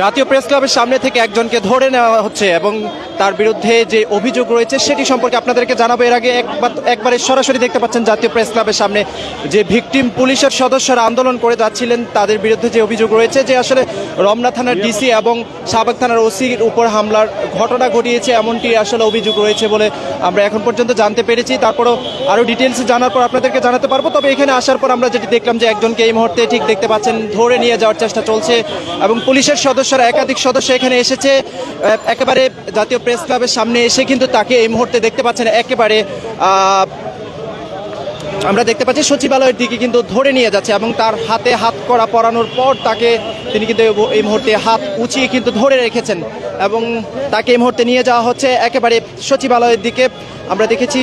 জাতীয় প্রেস ক্লাবের সামনে থেকে একজনকে ধরে নেওয়া হচ্ছে এবং তার বিরুদ্ধে যে অভিযোগ রয়েছে সেটি সম্পর্কে আপনাদেরকে জানাব। এর আগে একবার সরাসরি দেখতে পাচ্ছেন জাতীয় প্রেস ক্লাবের সামনে যে ভিকটিম পুলিশের সদস্যরা আন্দোলন করে যাচ্ছিলেন, তাদের বিরুদ্ধে যে অভিযোগ রয়েছে যে আসলে রমনা থানার ডিসি এবং সাবেক থানার ওসির উপর হামলার ঘটনা ঘটিয়েছে, এমনটি আসলে অভিযোগ রয়েছে বলে আমরা এখন পর্যন্ত জানতে পেরেছি। তারপরও আরও ডিটেলস জানার পর আপনাদেরকে জানাতে পারব। তবে এখানে আসার পর আমরা যেটি দেখলাম যে একজনকে এই মুহূর্তে ঠিক দেখতে পাচ্ছেন, ধরে নিয়ে যাওয়ার চেষ্টা চলছে এবং পুলিশের সদস্যরা, একাধিক সদস্য এখানে এসেছে। একেবারে জাতীয় প্রেস ক্লাবের সামনে এসে কিন্তু তাকে এই মুহূর্তে দেখতে পাচ্ছেন। একেবারে আমরা দেখতে পাচ্ছি সচিবালয়ের দিকে কিন্তু ধরে নিয়ে যাচ্ছে এবং তার হাতে হাত করা পরানোর পর তাকে তিনি কিন্তু এই- মুহূর্তে হাত উঁচিয়ে কিন্তু ধরে রেখেছেন এবং তাকে এই মুহূর্তে নিয়ে যাওয়া হচ্ছে একেবারে সচিবালয়ের দিকে। আমরা দেখেছি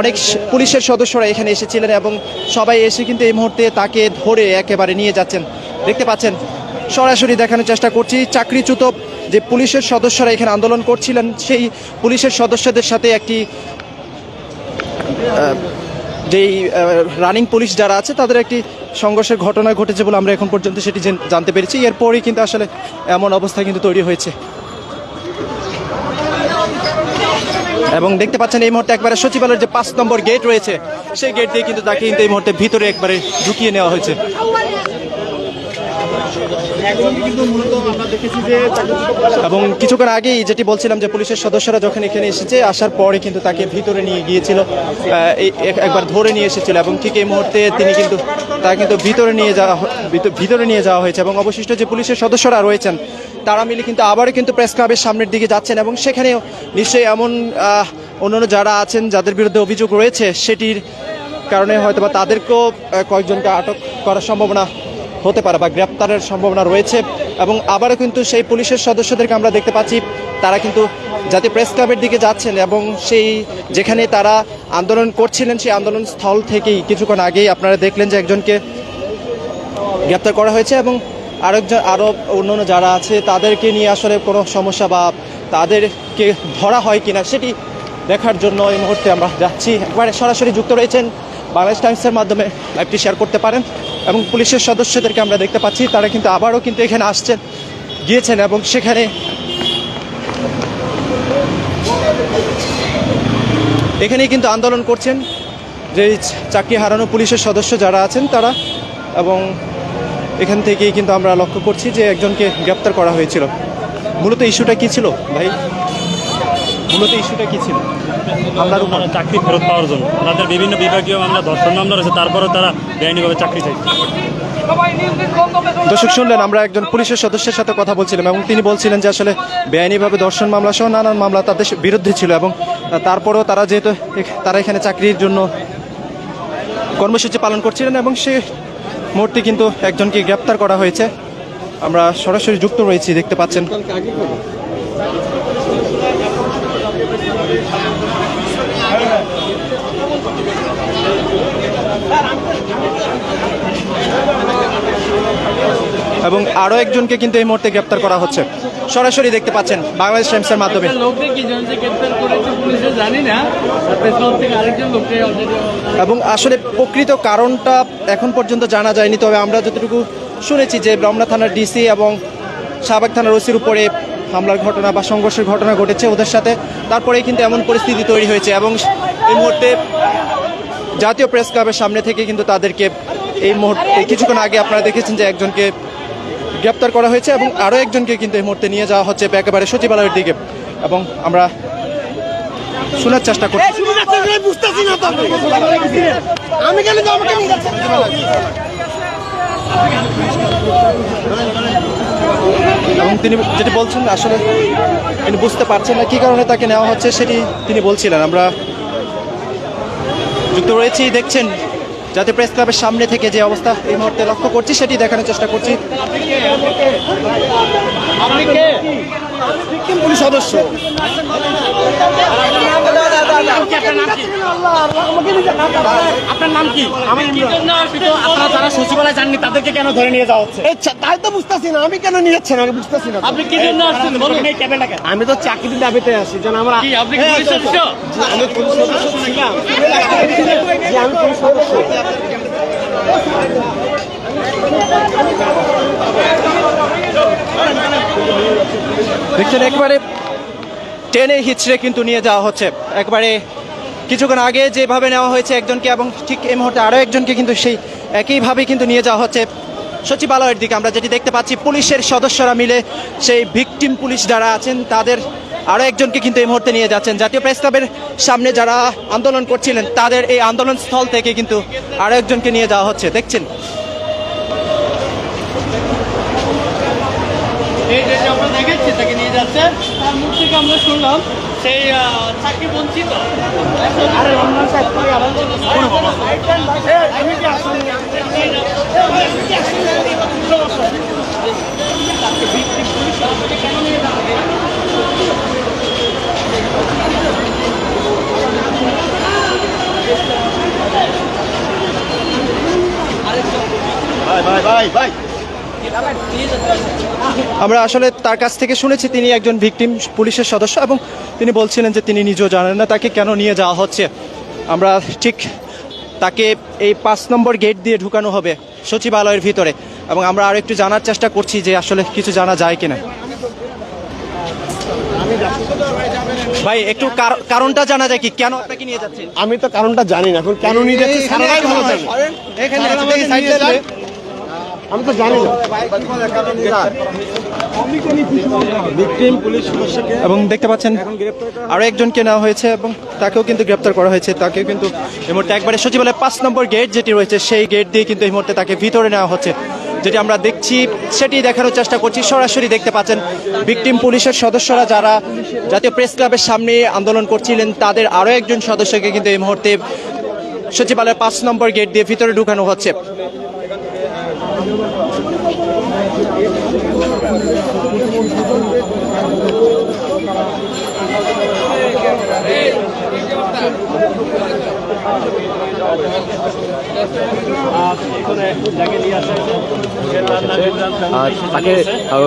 অনেক পুলিশের সদস্যরা এখানে এসেছিলেন এবং সবাই এসে কিন্তু এই মুহূর্তে তাকে ধরে একেবারে নিয়ে যাচ্ছেন। দেখতে পাচ্ছেন সরাসরি দেখানোর চেষ্টা করছি। চাকরিচ্যুত যে পুলিশের সদস্যরা এখানে আন্দোলন করছিলেন, সেই পুলিশের সদস্যদের সাথে একটি যেই রানিং পুলিশ যারা আছে, তাদের একটি সংঘর্ষের ঘটনা ঘটেছে বলে আমরা এখন পর্যন্ত সেটি জানতে পেরেছি। এরপরই কিন্তু আসলে এমন অবস্থা কিন্তু তৈরি হয়েছে। এবং দেখতে পাচ্ছেন, এই মুহূর্তে একবারে সচিবালয়ের যে পাঁচ নম্বর গেট রয়েছে, সেই গেট দিয়ে কিন্তু তাকে কিন্তু এই মুহূর্তে ভিতরে একবারে ঢুকিয়ে নেওয়া হয়েছে। এবং কিছুক্ষণ আগেই যেটি বলছিলাম যে পুলিশের সদস্যরা যখন এখানে এসেছে, আসার পরে কিন্তু তাকে ভিতরে নিয়ে গিয়েছিল একবার ধরে নিয়ে এসেছিল এবং ঠিক এই মুহূর্তে তিনি কিন্তু তাকে কিন্তু ভিতরে নিয়ে যাওয়া ভিতরে নিয়ে যাওয়া হয়েছে এবং অবশিষ্ট যে পুলিশের সদস্যরা রয়েছেন, তারা মিলে কিন্তু আবারও কিন্তু প্রেস ক্লাবের সামনের দিকে যাচ্ছেন এবং সেখানেও নিশ্চয়ই এমন অন্যান্য যারা আছেন যাদের বিরুদ্ধে অভিযোগ রয়েছে, সেটির কারণে হয়তো বা তাদেরকেও কয়েকজনকে আটক করার সম্ভাবনা হতে পারে বা গ্রেপ্তারের সম্ভাবনা রয়েছে এবং আবারও কিন্তু সেই পুলিশের সদস্যদেরকে আমরা দেখতে পাচ্ছি। তারা কিন্তু জাতীয় প্রেস ক্লাবের দিকে যাচ্ছেন এবং সেই যেখানে তারা আন্দোলন করছিলেন, সেই আন্দোলন স্থল থেকেই কিছুক্ষণ আগেই আপনারা দেখলেন যে একজনকে গ্রেপ্তার করা হয়েছে এবং আরেকজন আরও অন্যান্য যারা আছে, তাদেরকে নিয়ে আসলে কোনো সমস্যা বা তাদেরকে ধরা হয় কিনা সেটি দেখার জন্য এই মুহূর্তে আমরা যাচ্ছি। একবারে সরাসরি যুক্ত রয়েছেন বাংলাদেশ টাইমসের মাধ্যমে লাইভটি শেয়ার করতে পারেন। এবং পুলিশের সদস্যদেরকে আমরা দেখতে পাচ্ছি, তারা কিন্তু আবারও কিন্তু এখানে আসছেন, গিয়েছেন এবং সেখানে এখানেই কিন্তু আন্দোলন করছেন যে চাকরি হারানো পুলিশের সদস্য যারা আছেন তারা, এবং এখান থেকেই কিন্তু আমরা লক্ষ্য করছি যে একজনকে গ্রেপ্তার করা হয়েছিল। মূলত ইস্যুটা কি ছিল, ভাই? মূলত ইস্যুটা কি ছিল? হামলার উপর। চাকরি ফেরত পাওয়ার জন্য। ওনাদের বিভিন্ন বিভাগীয় মামলা ধর্ষণ মামলা রয়েছে তারপরেও তারা বেআইনিভাবে চাকরি চাইছে। দর্শক শুনলেন আমরা একজন পুলিশের সদস্যের সাথে কথা বলছিলাম এবং তিনি বলছিলেন যে আসলে বেআইনিভাবে দর্শন মামলা সহ নানান মামলা তাদের বিরুদ্ধে ছিল এবং তারপরেও তারা যেহেতু তারা এখানে চাকরির জন্য কর্মসূচি পালন করছিলেন এবং সে মুহূর্তে কিন্তু একজনকে গ্রেপ্তার করা হয়েছে। আমরা সরাসরি যুক্ত রয়েছি দেখতে পাচ্ছেন। এবং আরও একজনকে কিন্তু এই মুহূর্তে গ্রেপ্তার করা হচ্ছে। সরাসরি দেখতে পাচ্ছেন বাংলাদেশ টাইমসের মাধ্যমে। এবং আসলে প্রকৃত কারণটা এখন পর্যন্ত জানা যায়নি তবে আমরা যতটুকু শুনেছি যে রমনা থানার ডিসি এবং সাবেক থানার ওসির উপরে হামলার ঘটনা বা সংঘর্ষের ঘটনা ঘটেছে ওদের সাথে। তারপরেই কিন্তু এমন পরিস্থিতি তৈরি হয়েছে এবং এই মুহূর্তে জাতীয় প্রেস ক্লাবের সামনে থেকে কিন্তু তাদেরকে এই মুহূর্তে কিছুক্ষণ আগে আপনারা দেখেছেন যে একজনকে গ্রেপ্তার করা হয়েছে এবং আরও একজনকে কিন্তু এই মুহূর্তে নিয়ে যাওয়া হচ্ছে একেবারে সচিবালয়ের দিকে। এবং আমরা শোনার চেষ্টা করছি। আমি কেন আমাকে নিয়ে যাচ্ছে। এবং তিনি যেটি বলছেন আসলে তিনি বুঝতে পারছেন না কী কারণে তাকে নেওয়া হচ্ছে সেটি তিনি বলছিলেন। আমরা যুক্ত রয়েছি দেখছেন যাতে প্রেস ক্লাবের সামনে থেকে যে অবস্থা এই মুহূর্তে লক্ষ্য করছি সেটি দেখানোর চেষ্টা করছি আপনি কে পুলিশ সদস্য আপনার নাম কি? আমি আপনারা যারা সচিবালয় যাননি তাদেরকে কেন ধরে নিয়ে যাওয়া হচ্ছে? তাই তো বুঝতেছি না আমি কেন নিয়ে যাচ্ছেন আমি বুঝতেছি না আপনি কি জন্য আসছেন? বলুন। এই ক্যাবেটা আমি তো চাকরি দাবিতে যেন আমরা কি আপনি কি সদস্য? আমি পুলিশ সদস্য ছিলাম। যে আমি পুলিশ সদস্য। দেখছেন একবারে টেনে হিচড়ে কিন্তু নিয়ে যাওয়া হচ্ছে। একবারে কিছুক্ষণ আগে যেভাবে নেওয়া হয়েছে একজনকে এবং ঠিক এই মুহূর্তে আরও একজনকে কিন্তু সেই একইভাবে কিন্তু নিয়ে যাওয়া হচ্ছে সচিবালয়ের দিকে। আমরা যেটি দেখতে পাচ্ছি, পুলিশের সদস্যরা মিলে সেই ভিকটিম পুলিশ যারা আছেন, তাদের আরও একজনকে কিন্তু এই মুহূর্তে নিয়ে যাচ্ছেন। জাতীয় প্রেস ক্লাবের সামনে যারা আন্দোলন করছিলেন, তাদের এই আন্দোলন স্থল থেকে কিন্তু আরও একজনকে নিয়ে যাওয়া হচ্ছে। দেখছেন? আমরা তাকে নিয়ে থেকে আমরা শুনলাম সেই চাকরি বঞ্চিত। আরে রমজান সাহেব তুই আমরা আসলে তার কাছ থেকে শুনেছি তিনি একজন ভিকটিম পুলিশের সদস্য এবং তিনি বলছিলেন যে তিনি নিজেও জানেন না তাকে কেন নিয়ে যাওয়া হচ্ছে। আমরা ঠিক তাকে এই পাঁচ নম্বর গেট দিয়ে ঢুকানো হবে সচিবালয়ের ভিতরে এবং আমরা আরও একটু জানার চেষ্টা করছি যে আসলে কিছু জানা যায় কিনা। ভাই একটু কারণটা জানা যায় কি? কেন আপনাকে নিয়ে যাচ্ছেন? আমি তো কারণটা জানি না এখন কেন নিয়ে যাচ্ছে সারারাই ভালো জানে এখানে আমি তো জানি না। এবং দেখতে পাচ্ছেন আরও একজনকে নেওয়া হয়েছে এবং তাকেও কিন্তু গ্রেপ্তার করা হয়েছে। তাকেও কিন্তু এই মুহূর্তে একবারে সচিবালয় পাঁচ নম্বর গেট যেটি রয়েছে সেই গেট দিয়ে কিন্তু এই মুহূর্তে তাকে ভিতরে নেওয়া হচ্ছে। যেটি আমরা দেখছি সেটি দেখানোর চেষ্টা করছি। সরাসরি দেখতে পাচ্ছেন ভিকটিম পুলিশের সদস্যরা যারা জাতীয় প্রেস ক্লাবের সামনে আন্দোলন করছিলেন তাদের আরও একজন সদস্যকে কিন্তু এই মুহূর্তে সচিবালয়ের পাঁচ নম্বর গেট দিয়ে ভিতরে ঢুকানো হচ্ছে। আর তাকে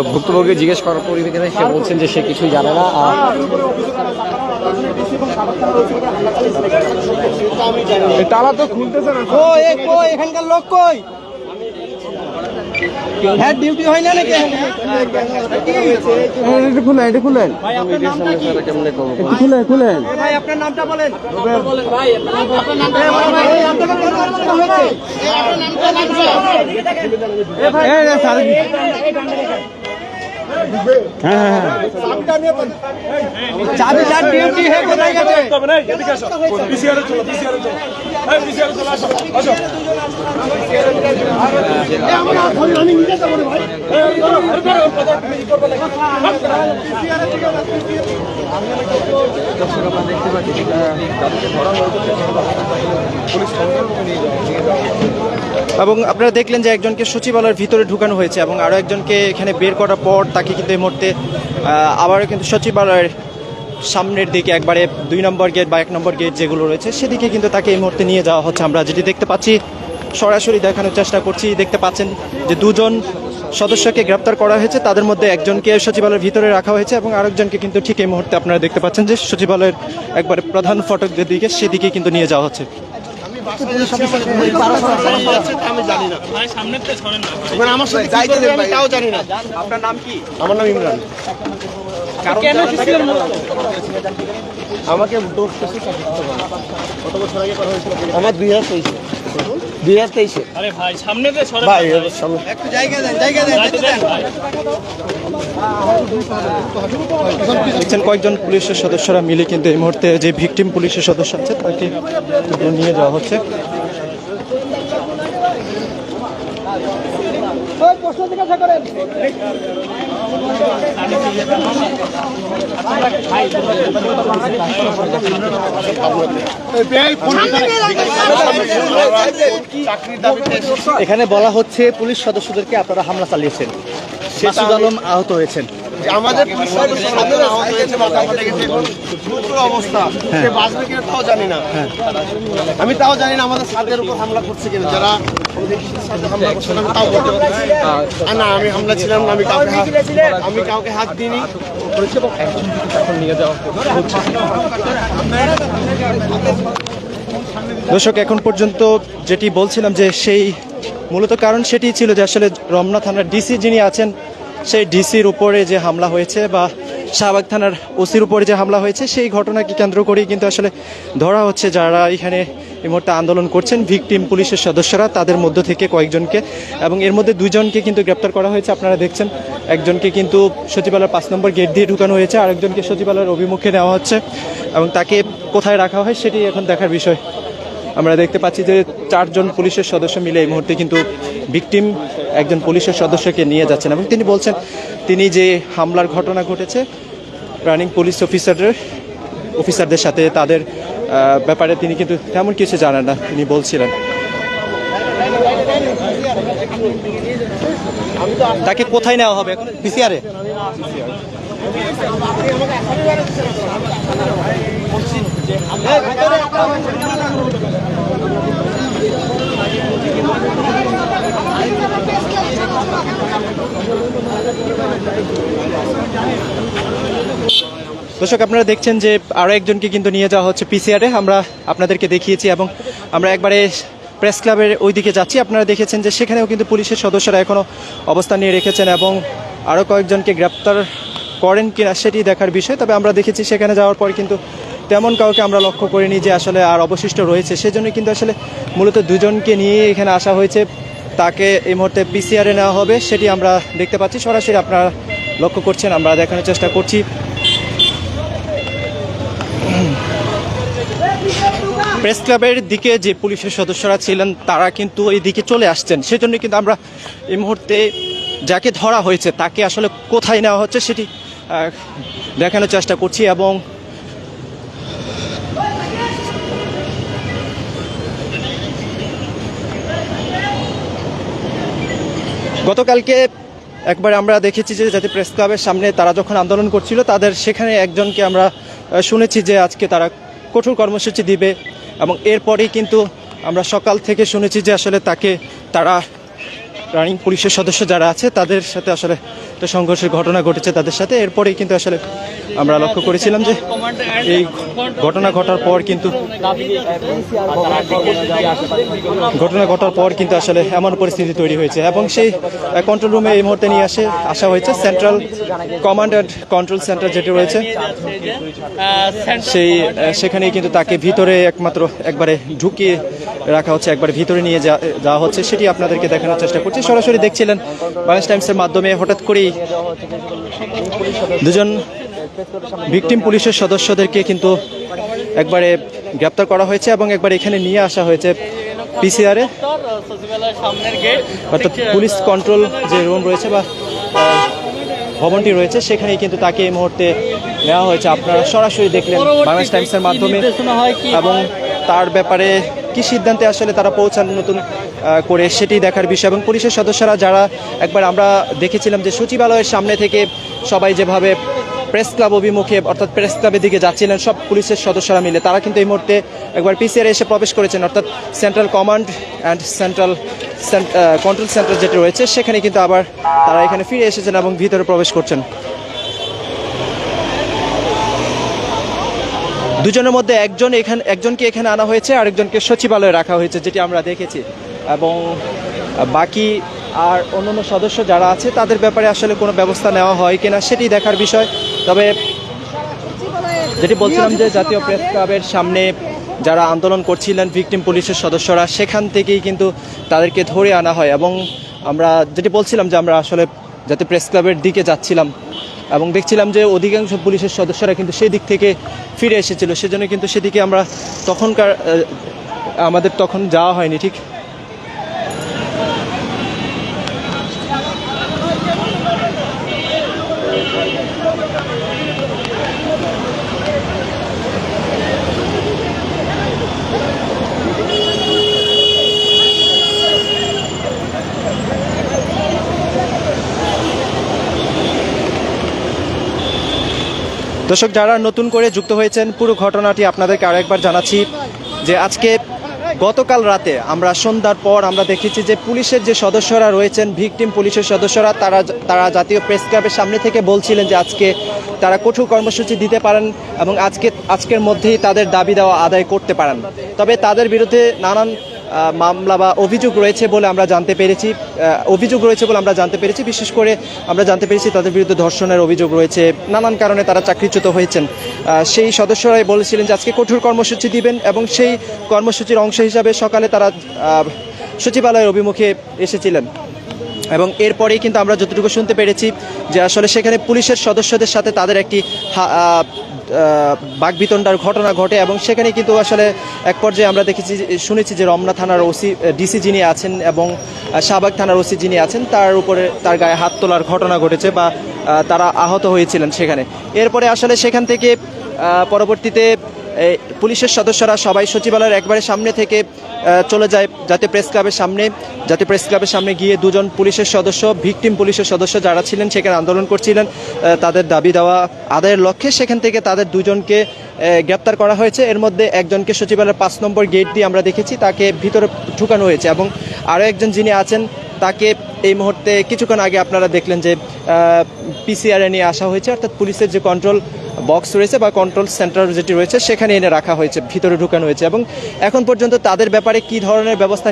ভুক্তভোগী জিজ্ঞেস করার পরিপ্রেক্ষিতে সে বলছেন যে সে কিছুই জানে না আর তালা তো খুলতেছে না। কই কই এখানকার লোক কই? হ্যাঁ ডিউটি হয় না নাকি? এটা খুলেন এটা খুলেন। খুলেন খুলেন। ভাই আপনার নামটা বলেন। এই রে, স্যার। হ্যাঁ এবং আপনারা দেখলেন যে একজনকে সচিবালয়ের ভিতরে ঢুকানো হয়েছে এবং আরও একজনকে এখানে বের করার পর তাকে কিন্তু এই মুহূর্তে আবারও কিন্তু সচিবালয়ের সামনের দিকে একবারে দুই নম্বর গেট বা এক নম্বর গেট যেগুলো রয়েছে সেদিকে কিন্তু তাকে এই মুহূর্তে নিয়ে যাওয়া হচ্ছে। আমরা যেটি দেখতে পাচ্ছি সরাসরি দেখানোর চেষ্টা করছি দেখতে পাচ্ছেন যে দুজন সদস্যকে গ্রেপ্তার করা হয়েছে। তাদের মধ্যে একজনকে সচিবালয়ের ভিতরে রাখা হয়েছে এবং আরেকজনকে কিন্তু ঠিক এই মুহূর্তে আপনারা দেখতে পাচ্ছেন যে সচিবালয়ের একবারে প্রধান ফটকের দিকে সেদিকে কিন্তু নিয়ে যাওয়া হচ্ছে। নাম কি? আমার নাম ইমরান। আমাকে কত বছর আগে করা হয়েছিল? আমার দুই হাজার তেইশে। দুই হাজার তেইশে। আরে ভাই সামনে কয়েকজন পুলিশের সদস্যরা মিলে কিন্তু এই মুহূর্তে যে ভিকটিম পুলিশের সদস্য আছে তাকে নিয়ে যাওয়া হচ্ছে। এখানে বলা হচ্ছে পুলিশ সদস্যদেরকে আপনারা হামলা চালিয়েছেন। মাসুদ আলম আহত হয়েছেন। আমাদের পুলিশ সদস্য আহত হয়েছে মাথা ফাটে গেছে এখন গুরুতর অবস্থা সে বাঁচবে কিনা তাও জানি না। আমি তাও জানি না আমাদের সাদের উপর হামলা করছে কিনা যারা না। আমি হামলা ছিলাম না আমি কাউকে হাত আমি কাউকে হাত দিইনি। দর্শক এখন পর্যন্ত যেটি বলছিলাম যে সেই মূলত কারণ সেটি ছিল যে আসলে রমনা থানার ডিসি যিনি আছেন সেই ডিসির উপরে যে হামলা হয়েছে বা শাহবাগ থানার ওসির উপরে যে হামলা হয়েছে, সেই ঘটনাকে কেন্দ্র করেই কিন্তু আসলে ধরা হচ্ছে যারা এখানে এই মুহূর্তে আন্দোলন করছেন। ভিকটিম পুলিশের সদস্যরা তাদের মধ্য থেকে কয়েকজনকে এবং এর মধ্যে দুজনকে কিন্তু গ্রেপ্তার করা হয়েছে। আপনারা দেখছেন, একজনকে কিন্তু সচিবালয়ের পাঁচ নম্বর গেট দিয়ে ঢুকানো হয়েছে, আরেকজনকে সচিবালয়ের অভিমুখে নেওয়া হচ্ছে এবং তাকে কোথায় রাখা হয় সেটি এখন দেখার বিষয়। আমরা দেখতে পাচ্ছি যে চারজন পুলিশের সদস্য মিলে এই মুহূর্তে কিন্তু ভিকটিম একজন পুলিশের সদস্যকে নিয়ে যাচ্ছেন এবং তিনি বলছেন, তিনি যে হামলার ঘটনা ঘটেছে রানিং পুলিশ অফিসারের অফিসারদের সাথে তাদের ব্যাপারে তিনি কিন্তু তেমন কিছু জানেন না, তিনি বলছিলেন। তাকে কোথায় নেওয়া হবে এখন? পিসিআরে দর্শক, আপনারা দেখছেন যে আরও একজনকে কিন্তু নিয়ে যাওয়া হচ্ছে পিসিআরে আমরা আপনাদেরকে দেখিয়েছি এবং আমরা একবারে প্রেস ক্লাবের ওইদিকে যাচ্ছি। আপনারা দেখেছেন যে সেখানেও কিন্তু পুলিশের সদস্যরা এখনও অবস্থান নিয়ে রেখেছেন এবং আরও কয়েকজনকে গ্রেপ্তার করেন কিনা সেটি দেখার বিষয়। তবে আমরা দেখেছি সেখানে যাওয়ার পর কিন্তু তেমন কাউকে আমরা লক্ষ্য করিনি যে আসলে আর অবশিষ্ট রয়েছে। সেজন্য কিন্তু আসলে মূলত দুজনকে নিয়ে এখানে আসা হয়েছে। তাকে এই মুহূর্তে পিসিআরে নেওয়া হবে, সেটি আমরা দেখতে পাচ্ছি। সরাসরি আপনারা লক্ষ্য করছেন, আমরা দেখানোর চেষ্টা করছি। প্রেস ক্লাবের দিকে যে পুলিশের সদস্যরা ছিলেন, তারা কিন্তু এই দিকে চলে আসছেন। সেজন্য কিন্তু আমরা এই মুহূর্তে যাকে ধরা হয়েছে, তাকে আসলে কোথায় নেওয়া হচ্ছে, সেটি দেখানোর চেষ্টা করছি এবং গতকালকে একবার আমরা দেখেছি যে জাতীয় প্রেস ক্লাবের সামনে তারা যখন আন্দোলন করছিল, তাদের সেখানে একজনকে আমরা শুনেছি যে আজকে তারা কঠোর কর্মসূচি দিবে এবং এরপরেই কিন্তু আমরা সকাল থেকে শুনেছি যে আসলে তাকে তারা রানিং পুলিশের সদস্য যারা আছে তাদের সাথে আসলে একটা সংঘর্ষের ঘটনা ঘটেছে তাদের সাথে। এরপরেই কিন্তু আসলে আমরা লক্ষ্য করেছিলাম যে এই ঘটনা ঘটার পর কিন্তু ঘটনা ঘটার পর কিন্তু আসলে এমন পরিস্থিতি তৈরি হয়েছে এবং সেই কন্ট্রোল রুমে এই মুহূর্তে নিয়ে আসে আসা হয়েছে central command and control centre যেটি রয়েছে। সেই সেখানেই কিন্তু তাকে ভিতরে একমাত্র একবারে ঢুকিয়ে রাখা হচ্ছে একবার ভিতরে নিয়ে যাওয়া হচ্ছে সেটি আপনাদেরকে দেখানোর চেষ্টা করছি। সরাসরি দেখছিলেন বাংলাদেশ টাইমসের মাধ্যমে হঠাৎ করেই দুজন ভিকটিম পুলিশের সদস্যদেরকে কিন্তু একবারে গ্রেপ্তার করা হয়েছে এবং একবার এখানে নিয়ে আসা হয়েছে পিসিআরে অর্থাৎ পুলিশ কন্ট্রোল যে রুম রয়েছে বা ভবনটি রয়েছে সেখানেই কিন্তু তাকে এই মুহূর্তে নেওয়া হয়েছে। আপনারা সরাসরি দেখলেন বাংলাদেশ টাইমসের মাধ্যমে এবং তার ব্যাপারে কি সিদ্ধান্তে আসলে তারা পৌঁছান নতুন করে সেটি দেখার বিষয়। এবং পুলিশের সদস্যরা যারা, একবার আমরা দেখেছিলাম যে সচিবালয়ের সামনে থেকে সবাই যেভাবে প্রেস ক্লাব অভিমুখে, অর্থাৎ প্রেস ক্লাবের দিকে যাচ্ছিলেন, সব পুলিশের সদস্যরা মিলে, তারা কিন্তু এই মুহূর্তে একবার পিসিআর এসে প্রবেশ করেছেন। অর্থাৎ central command and central control centre যেটি রয়েছে, সেখানে কিন্তু আবার তারা এখানে ফিরে এসেছেন এবং ভিতরে প্রবেশ করছেন। দুজনের মধ্যে একজন এখানে একজনকে এখানে আনা হয়েছে, আরেকজনকে সচিবালয়ে রাখা হয়েছে, যেটি আমরা দেখেছি। এবং বাকি আর অন্যান্য সদস্য যারা আছে, তাদের ব্যাপারে আসলে কোনো ব্যবস্থা নেওয়া হয় কিনা সেটি দেখার বিষয়। তবে যেটি বলছিলাম যে জাতীয় প্রেস ক্লাবের সামনে যারা আন্দোলন করছিলেন ভিকটিম পুলিশের সদস্যরা, সেখান থেকেই কিন্তু তাদেরকে ধরে আনা হয়। এবং আমরা যেটি বলছিলাম যে আমরা আসলে জাতীয় প্রেস ক্লাবের দিকে যাচ্ছিলাম। এবং দেখছিলাম যে অধিকাংশ পুলিশের সদস্যরা কিন্তু সেই দিক থেকে ফিরে এসেছিল। সেজন্য কিন্তু সেদিকে আমরা তখনকার আমাদের তখন যাওয়া হয়নি, ঠিক? দর্শক, যারা নতুন করে যুক্ত হয়েছেন, পুরো ঘটনাটি আপনাদেরকে আরেকবার জানাচ্ছি যে আজকে গতকাল রাতে আমরা সন্ধ্যার পর আমরা দেখেছি যে পুলিশের যে সদস্যরা রয়েছেন, ভিকটিম পুলিশের সদস্যরা, তারা তারা জাতীয় প্রেস ক্লাবের সামনে থেকে বলছিলেন যে আজকে তারা কঠোর কর্মসূচি দিতে পারেন এবং আজকে, আজকের মধ্যেই তাদের দাবি দেওয়া আদায় করতে পারেন। তবে তাদের বিরুদ্ধে নানান মামলা বা অভিযোগ রয়েছে বলে আমরা জানতে পেরেছি। অভিযোগ রয়েছে বলে আমরা জানতে পেরেছি। বিশেষ করে আমরা জানতে পেরেছি তাদের বিরুদ্ধে ধর্ষণের অভিযোগ রয়েছে। নানান কারণে তারা চাকরিচ্যুত হয়েছেন। সেই সদস্যরাই বলেছিলেন যে আজকে কঠোর কর্মসূচি দিবেন এবং সেই কর্মসূচির অংশ হিসাবে সকালে তারা সচিবালয়ের অভিমুখে এসেছিলেন। এবং এরপরেই কিন্তু আমরা যতটুকু শুনতে পেরেছি যে আসলে সেখানে পুলিশের সদস্যদের সাথে তাদের একটি বাকবিতণ্ডার ঘটনা ঘটে এবং সেখানে কিন্তু আসলে এক পর্যায়ে আমরা দেখেছি, শুনেছি যে রমনা থানার ওসি ডিসি যিনি আছেন এবং শাহবাগ থানার ওসি যিনি আছেন, তার উপরে তার গায়ে হাত তোলার ঘটনা ঘটেছে বা তারা আহত হয়েছিলেন সেখানে। এরপরে আসলে সেখান থেকে পরবর্তীতে পুলিশের সদস্যরা সবাই সচিবালয়ের একবারে সামনে থেকে চলে যায়। জাতীয় প্রেস ক্লাবের সামনে, জাতীয় প্রেস ক্লাবের সামনে গিয়ে দুজন পুলিশের সদস্য, ভিকটিম পুলিশের সদস্য যারা ছিলেন সেখানে আন্দোলন করছিলেন। তাদের দাবি দেওয়া, আদায়ের লক্ষ্যে সেখান থেকে তাদের দুজনকে গ্রেপ্তার করা হয়েছে। এর মধ্যে একজনকে সচিবালয়ের পাঁচ নম্বর গেট দিয়ে আমরা দেখেছি, তাকে ভিতরে ঢুকানো হয়েছে এবং আরও একজন যিনি আছেন, তাকে এই মুহূর্তে কিছুক্ষণ আগে আপনারা দেখলেন যে পিসিআরে নিয়ে আসা হয়েছে, অর্থাৎ পুলিশের যে কন্ট্রোল বক্স রয়েছে বা কন্ট্রোল সেন্টার যেটি রয়েছে, সেখানে এনে রাখা হয়েছে, ভিতরে ঢুকানো হয়েছে। এবং এখন পর্যন্ত তাদের ব্যাপারে কি ধরনের ব্যবস্থা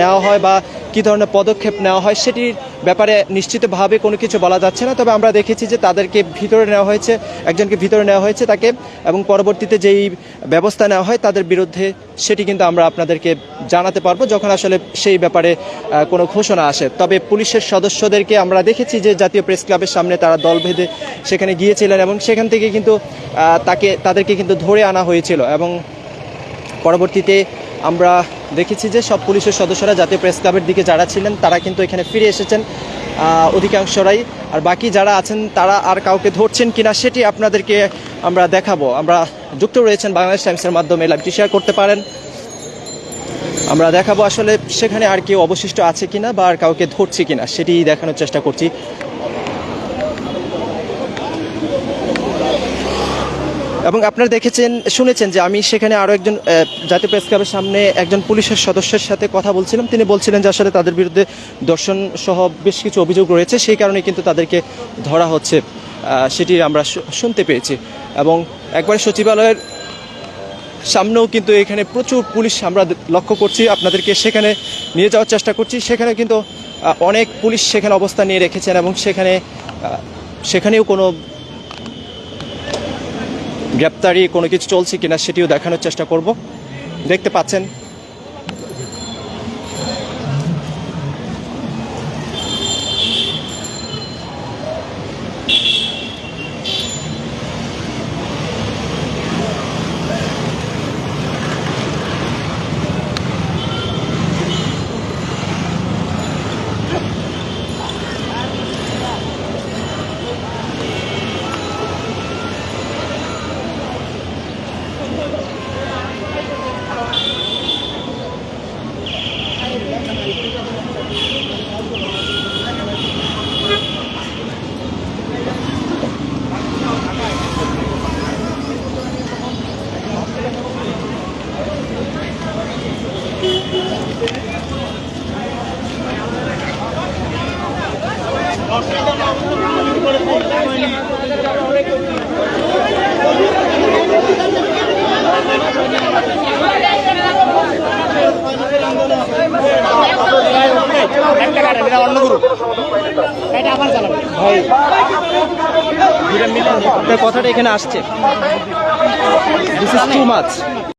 নেওয়া হয় বা কি ধরনের পদক্ষেপ নেওয়া হয়, সেটির ব্যাপারে নিশ্চিতভাবে কোনো কিছু বলা যাচ্ছে না। তবে আমরা দেখেছি যে, তাদেরকে ভিতরে নেওয়া হয়েছে, একজনকে ভিতরে নেওয়া হয়েছে তাকে, এবং পরবর্তীতে যেই ব্যবস্থা নেওয়া হয় তাদের বিরুদ্ধে, সেটি কিন্তু আমরা আপনাদেরকে জানাতে পারব, যখন আসলে সেই ব্যাপারে কোনো ঘোষণা আসে। তবে পুলিশের সদস্যদেরকে আমরা দেখেছি যে জাতীয় প্রেস ক্লাবের সামনে তারা দল ভেদে সেখানে গিয়েছিলেন এবং সেখান থেকে কিন্তু তাকে, তাদেরকে কিন্তু ধরে আনা হয়েছিল এবং পরবর্তীতে আমরা দেখেছি যে সব পুলিশের সদস্যরা জাতীয় প্রেস ক্লাবের দিকে যারা ছিলেন, তারা কিন্তু এখানে ফিরে এসেছেন অধিকাংশরাই। আর বাকি যারা আছেন, তারা আর কাউকে ধরছেন কিনা সেটি আপনাদেরকে আমরা দেখাবো। আমরা যুক্ত রয়েছেন বাংলাদেশ টাইমসের মাধ্যমে। লাইভটি শেয়ার করতে পারেন। আমরা দেখাবো আসলে সেখানে আর কেউ অবশিষ্ট আছে কিনা বা আর কাউকে ধরছে কিনা, সেটি দেখানোর চেষ্টা করছি। এবং আপনারা দেখেছেন, শুনেছেন যে আমি সেখানে আরও একজন জাতীয় প্রেস ক্লাবের সামনে একজন পুলিশের সদস্যের সাথে কথা বলছিলাম। তিনি বলছিলেন যে আসলে তাদের বিরুদ্ধে দর্শন সহ বেশ কিছু অভিযোগ রয়েছে, সেই কারণে কিন্তু তাদেরকে ধরা হচ্ছে। সেটি আমরা শুনতে পেয়েছি। এবং একবার সচিবালয়ের সামনেও কিন্তু এখানে প্রচুর পুলিশ আমরা লক্ষ্য করছি। আপনাদেরকে সেখানে নিয়ে যাওয়ার চেষ্টা করছি। সেখানে কিন্তু অনেক পুলিশ সেখানে অবস্থান নিয়ে রেখেছেন এবং সেখানে সেখানেও কোনো গ্রেপ্তারি কোনো কিছু চলছে কিনা সেটিও দেখানোর চেষ্টা করব। দেখতে পাচ্ছেন